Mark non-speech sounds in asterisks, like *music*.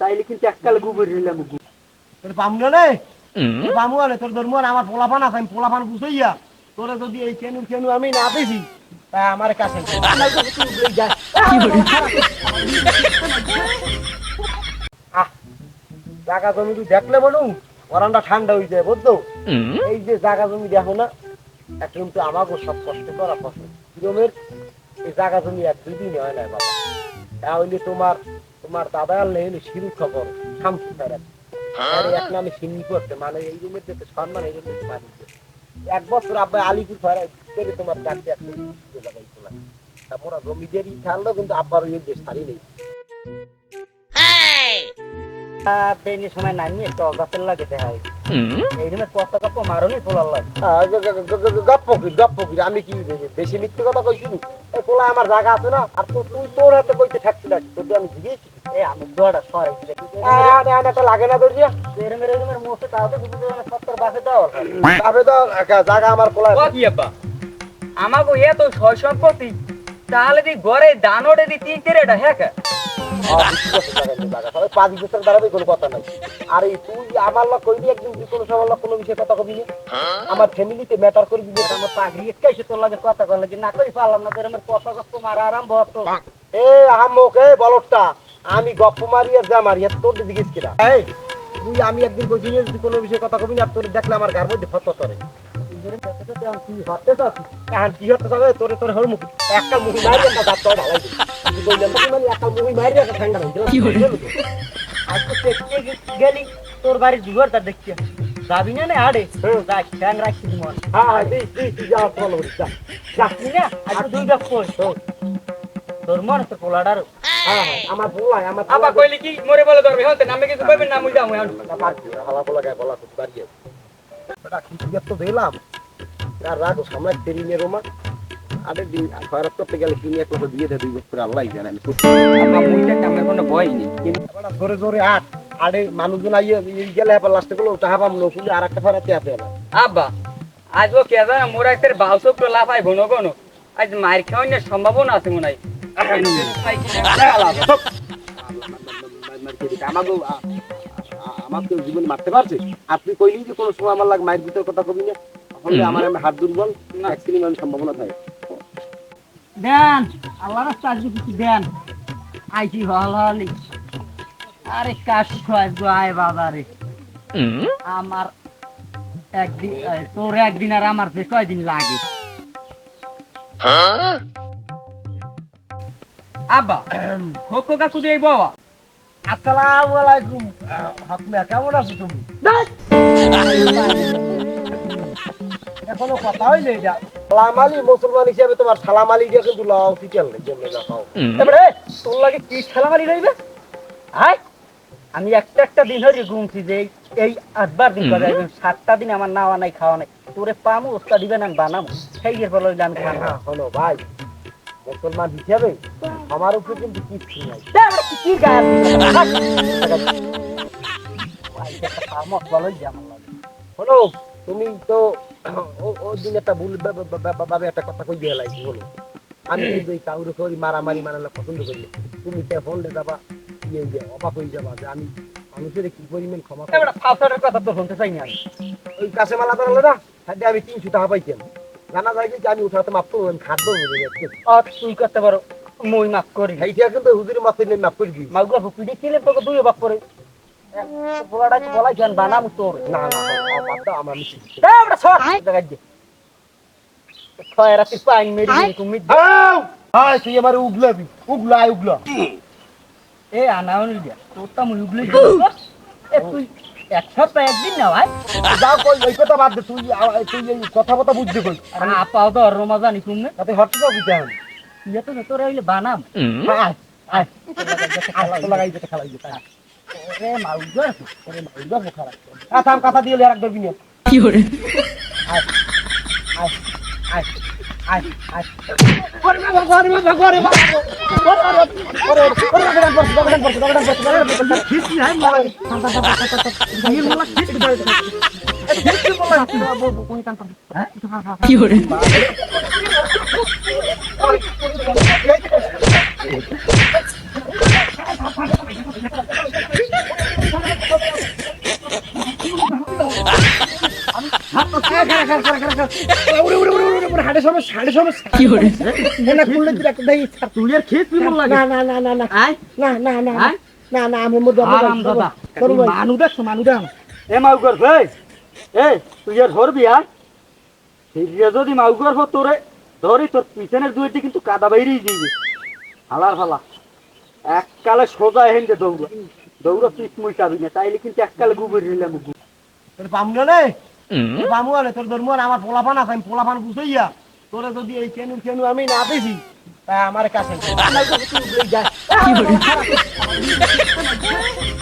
তাইলে কিন্তু এককালে গুবর নিলাম তোর পামু না পামু আলে তোর ধর্ম আমার পোলাপান আছে আমি পোলাপান বুঝাইয়া তোরা যদি এই কেনু কেনু আমি না পেয়েছি তা আমার কাছে জাগা জমি তুই দেখলে বলু ওরানটা ঠান্ডা হয়ে যায় বুঝছ? এই যে জাগা জমি দেখো না তা কিন্তু আমাকে সব কষ্ট করা ফসল। কিরমের এই জায়গা জমি এক দুই দিন হয় না বাবা। তাহলে তোমার তোমার দাদা আনলে নেই শিরু খবর শামসু ফেরাত আরে এক নামে সিন্নি করতে মানে এই রুমের যেতে সম্মান এই রুমের মানি এক বছর আব্বা আলিপুর করে তোমার ডাকতে একটা লাগাইছিল তারপর জমিদেরই খেয়ালো কিন্তু আব্বার ওই দেশ ছাড়ি নেই। বেনি সময় নামি একটা অগাপের লাগে দেখাই। এই রুমে কত কত মারনি তোলার লাগে। আহ, গ- গ- গ- গ- গপ্প কি গপ্প কি আমি কি বেশি মিথ্যে কথা কইছি নি? এই কোলা আমার জায়গা আছে না আর তো তুই তোর হাতে কইতে থাকছি না তোর আমি জিগেছি এ আমি দোয়াটা সরাই লাগে না তোর দিয়া এরমের এরমের মোটে তাও তো বুঝতে পারে সত্তর বাসে দেওয়া তবে তো জায়গা আমার কোলা কি আব্বা? আমাকে এত সয় সম্পত্তি তাহলে দি ঘরে দান ওটে দি তিন তেরেটা হ্যাঁ? কথা না। তোর পারলাম না মারা আরম্ভ হতো। এ আমি গপ্প মারি আর তোর জিজ্ঞেস তুই আমি একদিন কোনো বিষয়ে কথা কবি না তোর দেখলে আমার গার মধ্যে ফত করে হতে এখন কি হতে তোরে তোর হল মুখ একটা মুখি মারি একটা দাঁত তো ঢালাই তুই কইলাম তুই মানে একটা মুখি মারি একটা ঠান্ডা গেল আজ তো দেখতে গেলি? তোর বাড়ির জুয়ার তা দেখছি যাবি না না আড়ে? ঠ্যাং রাখছি তোমার। হ্যাঁ হ্যাঁ তুই তুই তুই যা ফলো যা। যা। না? আজ তো দুইটা কই? তোর মনে তো পোলাডার হ্যাঁ আমার বলাই আমার আব্বা কইলি কি? মরে বলে ধরবে হতে নামে কিছু কইবেন না মুই যাও এখন হালা বলা গায়ে বলা খুব বাড়িয়ে কি তো দিলাম তার রাগ সামনে দেরি নে রোমা। আরে দিন খয়রাত করতে গেলে কিনে এক কথা দিয়ে দে দুই বছর আল্লাহ জানে আমি আব্বা মুইটা কামে কোনো ভয় নেই। এবার জোরে জোরে আট। আরে মানুষজন আইয়ে গেলে এবার লাস্টে গুলো টাকা পাম নকুলে আর একটা ফেরাতে আপে না আব্বা আজ ও কে জানা মোরা একটা বাউসক তো লাফাই ঘন ঘন। আজ মার খাওয়ানোর সম্ভাবনা আছে মনে হয়। আমাকে আমাকে জীবনে মারতে পারছে? আপনি কইলি যে কোনো সময় আমার লাগ মায়ের ভিতর কথা কবি না? তাহলে আমার আমি হাত দুর্বল অ্যাক্সিডেন্ট হওয়ার সম্ভাবনা থাকে। দেন আল্লাহ রাস্তা কিছু দেন। আইছি ভালো হলি আরে কাশ আমার একদিন তোর একদিন আর আমার যে কয়দিন লাগে। আব্বা খোকো কাকু দিয়ে বাবা। আসসালামু আলাইকুম। হাকমা কেমন আছো তুমি? এখনও কথা হইলে এটা। সালাম আলী মুসলমান হিসেবে তোমার সালাম আলী দিয়ে কিন্তু লাও শিখাল জন্য লাও এবারে তোর লাগে কি খেলামারি রইবে? আয় আমি একটা একটা দিন ধরে ঘুমছি যে এই- আটবার দিন করে সাতটা দিন আমার নাওয়া নাই খাওয়া নাই। তোরে পামো ওস্তা দিবেন আমি বানাবো সেই এর ফলে আমি হ্যাঁ শোনো ভাই মুসলমান হিসেবে আমার উপরে কিন্তু কিচ্ছু নাই। কি- কি গায়ে। *laughs* শোনো তুমি তো ও- দিন একটা ভুল ভাবে একটা কথা কই দিয়ে বলো। আমি কিন্তু এই কাউরে করি মারামারি মারালে পছন্দ করি তুমি ফোন যাবা ইয়ে ইয়ে অবাক হয়ে যাবা যে আমি মানুষের কি পরিমাণ ক্ষমা করি। ফাউসারের কথা তো শুনতে চাই না ওই কাছে মালা না? তাহলে আমি তিনশো টাকা পাইতাম। জানা যায় যে আমি উঠাতে মাপ করব আমি আর তুই করতে পারো মই মাফ করি। এইটা কিন্তু হুজুরের মাপে মাপ করে দিই মাগুয়া হুকুডি কিলে তোকে দুই বাপ করে। বানাম তোর? না না আমার তো আমার মিশি আমরা সর জায়গা দিয়ে ছয় রাতে পাইন মেরে তুমি হাই তুই আমার উগলাবি। উগলা আয় উগলা। এ আনাউন দিয়া তোরটা মুই উগলে এ তুই এক সপ্তাহ একদিন না ভাই। যাও কই এই কথা বাদ দে তুই তুই এই কথা কথা বুঝতে কই। আর আপাও তো অর মাজানি তুমি তাতে হট তো দিতে হবে। ইয়ে তো তোর হইলে বানাম। আয় আয়। আয় লাগাই যেতে খেলাই যেতে রে মাউগর আরে মাইবা খারাপ কথা কথা দিয়ে আর একদম বিনে আয় আয় আয় আয় আয় ওরে বাবা ওরে বাবা ওরে বাবা ওরে ওরে ওরে ওরে পড়ছে পড়ছে পড়ছে পড়ছে মারা মোলা তুই তুই তুই তুই যদি মাউগর হো তোরে ধরি তোর পিছনের দুইটি কিন্তু কাদা বাইরেই যাইবে হালার ফালা এককালে সোজা হেন্দে দৌড়া দৌড়া পিছ মুই চাবি না তাইলে কিন্তু এককালে গুবর নিলাম গু তোর পামু না। না তোর ধর্ম আমার পোলাপান আছে আমি পোলাপান বুঝাইয়া তোরে যদি এই কেনু কেনু আমি না পেছি তাই আমার কাছে। *laughs* *laughs*